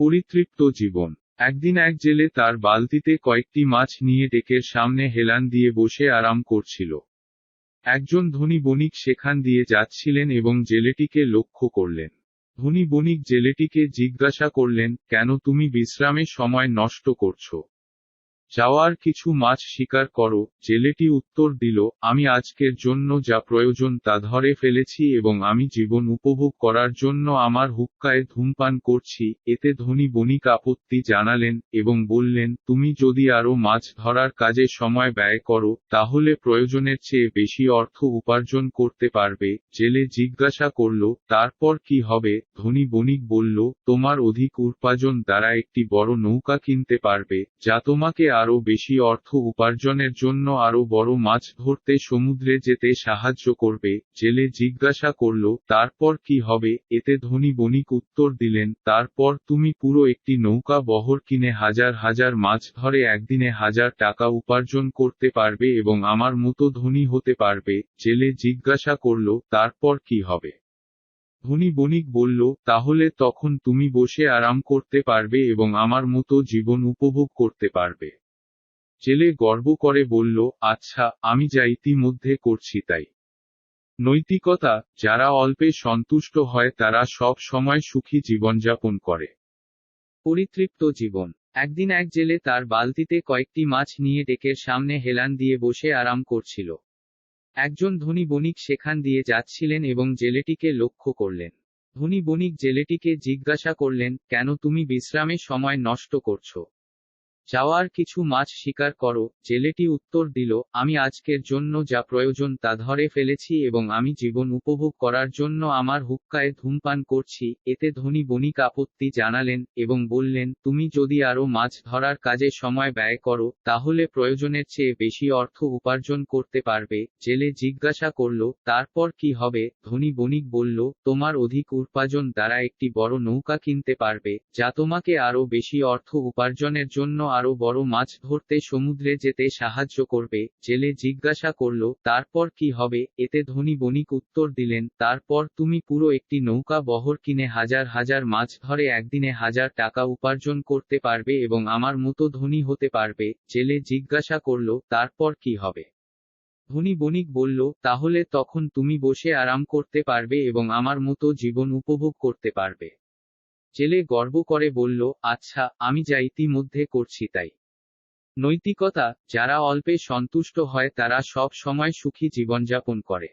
পরিতৃপ্ত জীবন। একদিন এক জেলে তার বালতিতে কয়েকটি মাছ নিয়ে ডেকের সামনে হেলান দিয়ে বসে আরাম করছিল। একজন ধনী বণিক সেখান দিয়ে যাচ্ছিলেন এবং জেলেটিকে লক্ষ্য করলেন। ধনী বণিক জেলেটিকে জিজ্ঞাসা করলেন, কেন তুমি বিশ্রামে সময় নষ্ট করছ? যাওয়ার কিছু মাছ শিকার করো, জেলেটি উত্তর দিল, আমি আজকের জন্য যা প্রয়োজন তা ধরে ফেলেছি এবং আমি জীবন উপভোগ করার জন্য আমার হুক্কায় ধূমপান করছি, এতে ধনী বণিক আপত্তি জানালেন এবং বললেন, তুমি যদি আরও মাছ ধরার কাজে সময় ব্যয় করো, তাহলে প্রয়োজনের চেয়ে বেশি অর্থ উপার্জন করতে পারবে, জেলে জিজ্ঞাসা করল, তারপর কি হবে, ধনী বণিক বলল, তোমার অধিক উপার্জন দ্বারা একটি বড় নৌকা কিনতে পারবে, যা তোমাকে আরও বেশি অর্থ উপার্জনের জন্য আরও বড় মাছ ধরতে সমুদ্রে যেতে সাহায্য করবে, জেলে জিজ্ঞাসা করল, তারপর কি হবে? এতে ধনী বণিক উত্তর দিলেন, তারপর তুমি পুরো একটি নৌকা বহর কিনে হাজার হাজার মাছ ধরে একদিনে হাজার টাকা উপার্জন করতে পারবে এবং আমার মতো ধনী হতে পারবে। জেলে জিজ্ঞাসা করল, তারপর কি হবে? ধনী বণিক বলল, তাহলে তখন তুমি বসে আরাম করতে পারবে এবং আমার মতো জীবন উপভোগ করতে পারবে। জেলে গর্ব করে বলল আচ্ছা আমি যা ইতিমধ্যে করছি তাই। নৈতিকতা, যারা অল্পে সন্তুষ্ট হয়, তারা সব সময় সুখী জীবনযাপন করে। পরিতৃপ্ত জীবন। একদিন এক জেলে তার বালতিতে কয়েকটি মাছ নিয়ে ডেকের সামনে হেলান দিয়ে বসে আরাম করছিল। একজন ধনী বণিক সেখান দিয়ে যাচ্ছিলেন এবং জেলেটিকে লক্ষ্য করলেন। ধনী বণিক জেলেটিকে জিজ্ঞাসা করলেন, কেন তুমি বিশ্রামে সময় নষ্ট করছ? যাওয়ার কিছু মাছ শিকার করো, জেলেটি উত্তর দিল, আমি আজকের জন্য যা প্রয়োজন তা ধরে ফেলেছি এবং আমি জীবন উপভোগ করার জন্য আমার হুক্কায় ধূমপান করছি, এতে ধনী বণিক আপত্তি জানালেন এবং বললেন, তুমি যদি আরও মাছ ধরার কাজে সময় ব্যয় করো, তাহলে প্রয়োজনের চেয়ে বেশি অর্থ উপার্জন করতে পারবে, জেলে জিজ্ঞাসা করল, তারপর কি হবে? ধনী বণিক বলল, তোমার অধিক উপার্জন দ্বারা একটি বড় নৌকা কিনতে পারবে, যা তোমাকে আরও বেশি অর্থ উপার্জনের জন্য আরও বড় মাছ ধরতে সমুদ্রে যেতে সাহায্য করবে, জেলে জিজ্ঞাসা করল, তারপর কি হবে? এতে ধনী বণিক উত্তর দিলেন, তারপর তুমি পুরো একটি নৌকা বহর কিনে হাজার হাজার মাছ ধরে একদিনে হাজার টাকা উপার্জন করতে পারবে এবং আমার মতো ধনী হতে পারবে। জেলে জিজ্ঞাসা করল, তারপর কি হবে? ধনী বণিক বলল, তাহলে তখন তুমি বসে আরাম করতে পারবে এবং আমার মতো জীবন উপভোগ করতে পারবে। জেলে গর্ব করে বলল আচ্ছা আমি যা ইতিমধ্যে করছি তাই। নৈতিকতা, যারা অল্পে সন্তুষ্ট হয়, তারা সব সময় সুখী জীবনযাপন করে।